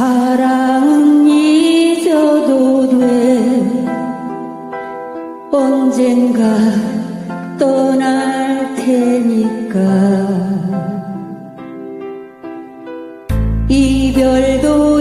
사랑은 잊어도 돼. 언젠가 떠날 테니까. 이별도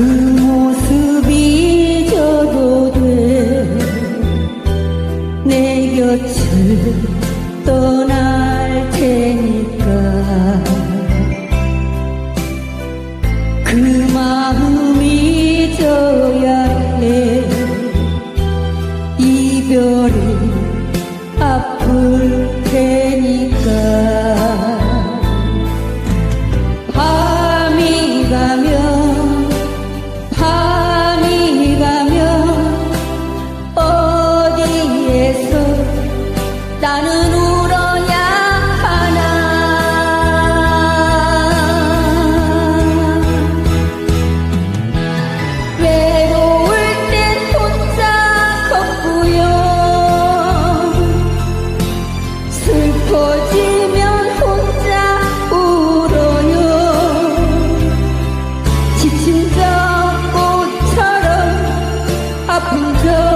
cứ go.